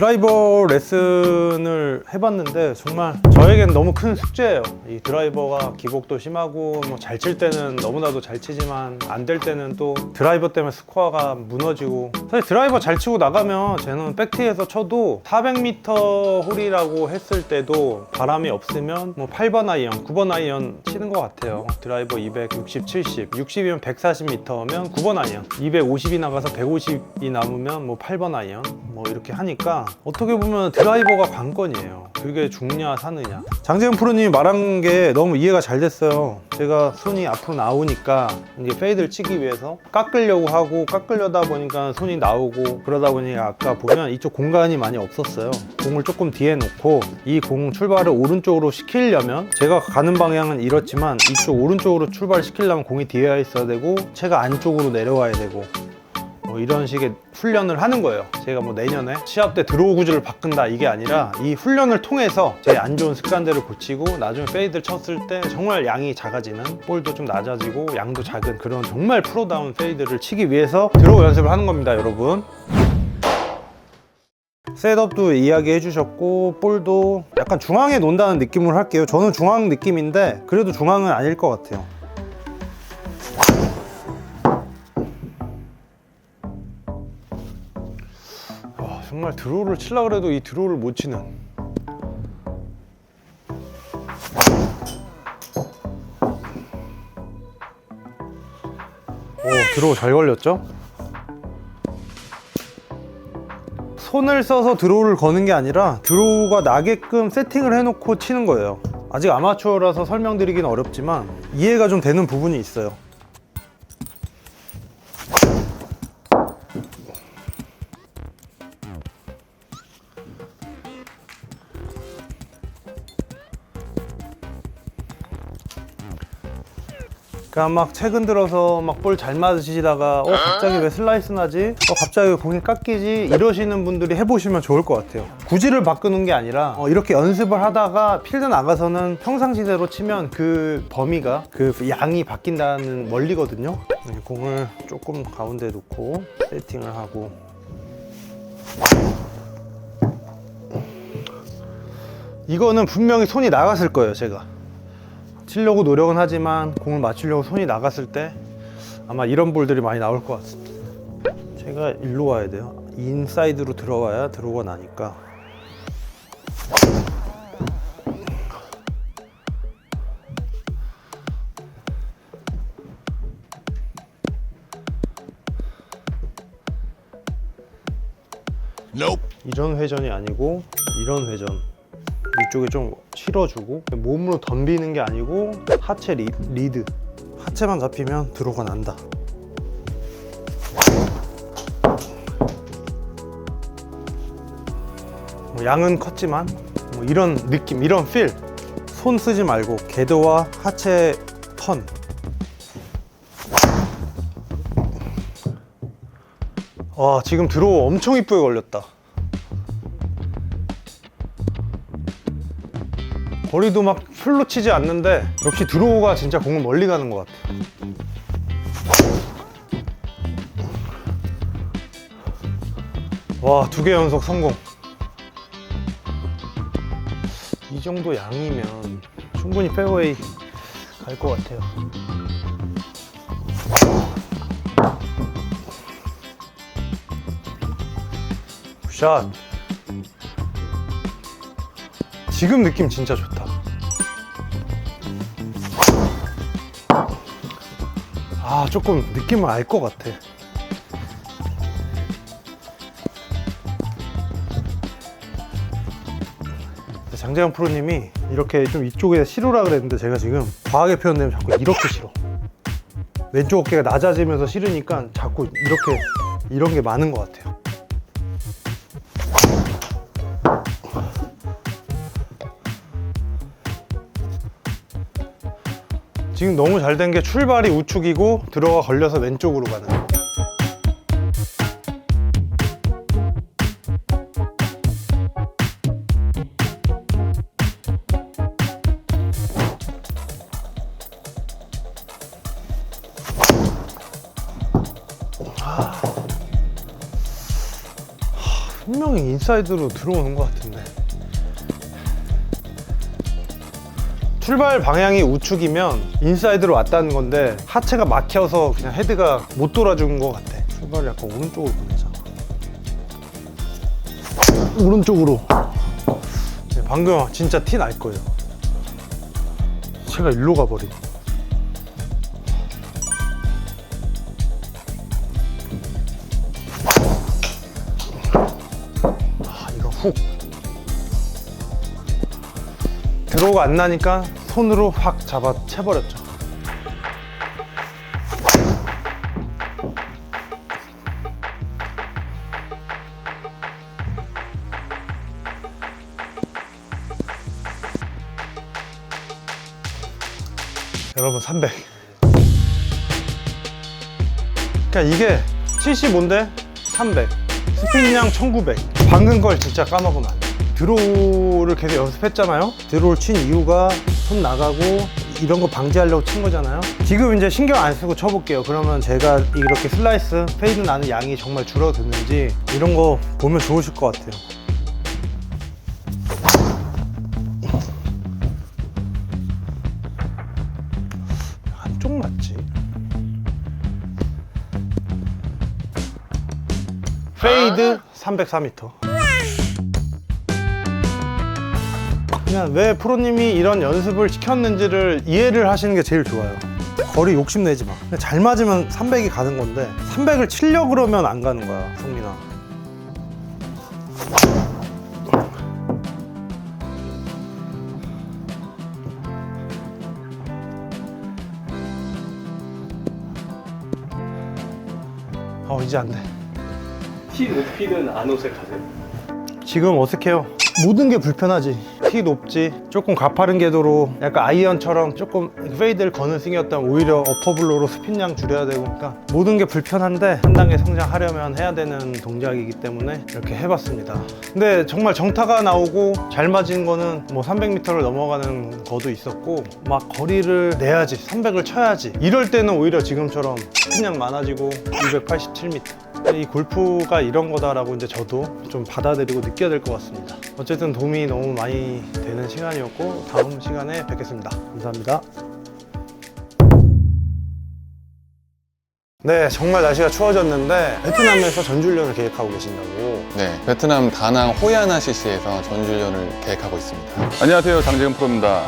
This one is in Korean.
드라이버 레슨을 해봤는데 정말 저에겐 너무 큰 숙제예요. 이 드라이버가 기복도 심하고 뭐 잘 칠 때는 너무나도 잘 치지만 안 될 때는 또 드라이버 때문에 스코어가 무너지고 사실 드라이버 잘 치고 나가면 쟤는 백티에서 쳐도 400m 홀이라고 했을 때도 바람이 없으면 뭐 8번 아이언, 9번 아이언 치는 것 같아요. 드라이버 260, 70, 60이면 140m면 9번 아이언, 250이 나가서 150이 남으면 뭐 8번 아이언 뭐 이렇게 하니까 어떻게 보면 드라이버가 관건이에요. 그게 죽냐 사느냐. 장재현 프로님이 말한 게 너무 이해가 잘 됐어요. 제가 손이 앞으로 나오니까 이제 페이드를 치기 위해서 깎으려고 하고 깎으려다 보니까 손이 나오고 그러다 보니 아까 보면 이쪽 공간이 많이 없었어요. 공을 조금 뒤에 놓고 이 공 출발을 오른쪽으로 시키려면 제가 가는 방향은 이렇지만 이쪽 오른쪽으로 출발시키려면 공이 뒤에 있어야 되고 채가 안쪽으로 내려와야 되고 뭐 이런 식의 훈련을 하는 거예요. 제가 뭐 내년에 시합 때 드로우 구질을 바꾼다 이게 아니라 이 훈련을 통해서 제 안 좋은 습관들을 고치고 나중에 페이드를 쳤을 때 정말 양이 작아지는 볼도 좀 낮아지고 양도 작은 그런 정말 프로다운 페이드를 치기 위해서 드로우 연습을 하는 겁니다, 여러분. 셋업도 이야기해 주셨고 볼도 약간 중앙에 논다는 느낌으로 할게요. 저는 중앙 느낌인데 그래도 중앙은 아닐 것 같아요. 정말 드로우를 치려 그래도 이 드로우를 못 치는. 오, 드로우 잘 걸렸죠? 손을 써서 드로우를 거는 게 아니라 드로우가 나게끔 세팅을 해놓고 치는 거예요. 아직 아마추어라서 설명드리기는 어렵지만 이해가 좀 되는 부분이 있어요. 그러니까 막 최근 들어서 막 볼 잘 맞으시다가 어 갑자기 왜 슬라이스 나지? 어 갑자기 왜 공이 깎이지? 이러시는 분들이 해보시면 좋을 것 같아요. 구질을 바꾸는 게 아니라 어, 이렇게 연습을 하다가 필드 나가서는 평상시대로 치면 그 범위가 그 양이 바뀐다는 원리거든요. 네, 공을 조금 가운데 놓고 세팅을 하고 이거는 분명히 손이 나갔을 거예요, 제가. 치려고 노력은 하지만 공을 맞추려고 손이 나갔을 때 아마 이런 볼들이 많이 나올 것 같습니다. 제가 일로 와야 돼요. 인사이드로 들어와야 들어가 나니까. 이런 회전이 아니고 이런 회전. 이쪽에 좀 실어주고 몸으로 덤비는 게 아니고 하체 리, 리드. 하체만 잡히면 드로가 난다. 뭐 양은 컸지만 뭐 이런 느낌 이런 필 손 쓰지 말고 궤도와 하체 턴. 와, 지금 드로우 엄청 이쁘게 걸렸다. 거리도 막 풀로 치지 않는데 역시 드로우가 진짜 공은 멀리 가는 것 같아. 와, 두 개 연속 성공. 이 정도 양이면 충분히 페어웨이 갈 것 같아요. 굿샷. 지금 느낌 진짜 좋다. 아, 조금 느낌을 알 것 같아. 장재영 프로님이 이렇게 좀 이쪽에 실으라 그랬는데 제가 지금 과하게 표현되면 자꾸 이렇게 실어. 왼쪽 어깨가 낮아지면서 실으니까 자꾸 이렇게 이런 게 많은 것 같아요. 지금 너무 잘 된 게 출발이 우측이고 들어가 걸려서 왼쪽으로 가는. 분명히 분명히 인사이드로 들어오는 것 같은데 출발 방향이 우측이면 인사이드로 왔다는 건데 하체가 막혀서 그냥 헤드가 못 돌아준 것 같아. 출발을 약간 오른쪽으로 보내자. 오른쪽으로. 네, 방금 진짜 티 날 거예요. 제가 일로 가버리 아 이거 훅 들어오가 안 나니까 손으로 확 잡아 채버렸죠. 여러분 300 그러니까 이게 75인데 300 스피닝량 1900 방금 걸 진짜 까먹으면 안돼 드로우를 계속 연습했잖아요 드로우를 친 이유가 손 나가고 이런 거 방지하려고 친 거잖아요 지금 이제 신경 안 쓰고 쳐볼게요 그러면 제가 이렇게 슬라이스 페이드 나는 양이 정말 줄어드는지 이런 거 보면 좋으실 것 같아요 한쪽 맞지? 페이드 304m. 그냥 왜 프로님이 이런 연습을 시켰는지를 이해를 하시는 게 제일 좋아요. 거리 욕심내지 마. 그냥 잘 맞으면 300이 가는 건데 300을 치려고 그러면 안 가는 거야, 성민아. 어, 이제 안 돼. 티 높이는 안 어색하세요? 지금 어색해요. 모든 게 불편하지. 티 높지. 조금 가파른 궤도로 약간 아이언처럼 조금 페이드를 거는 스윙이었다면 오히려 어퍼블로로 스핀량 줄여야 되고 그러니까 모든 게 불편한데 한 단계 성장하려면 해야 되는 동작이기 때문에 이렇게 해봤습니다. 근데 정말 정타가 나오고 잘 맞은 거는 뭐 300m를 넘어가는 거도 있었고 막 거리를 내야지 300을 쳐야지 이럴 때는 오히려 지금처럼 스핀량 많아지고 287m 이 골프가 이런 거다라고 이제 저도 좀 받아들이고 느껴야 될 것 같습니다. 어쨌든 도움이 너무 많이 되는 시간이었고 다음 시간에 뵙겠습니다. 감사합니다. 네, 정말 날씨가 추워졌는데 베트남에서 전주훈련을 계획하고 계신다고. 네, 베트남 다낭 호야나 CC에서 전주훈련을 계획하고 있습니다. 안녕하세요 장재근 프로입니다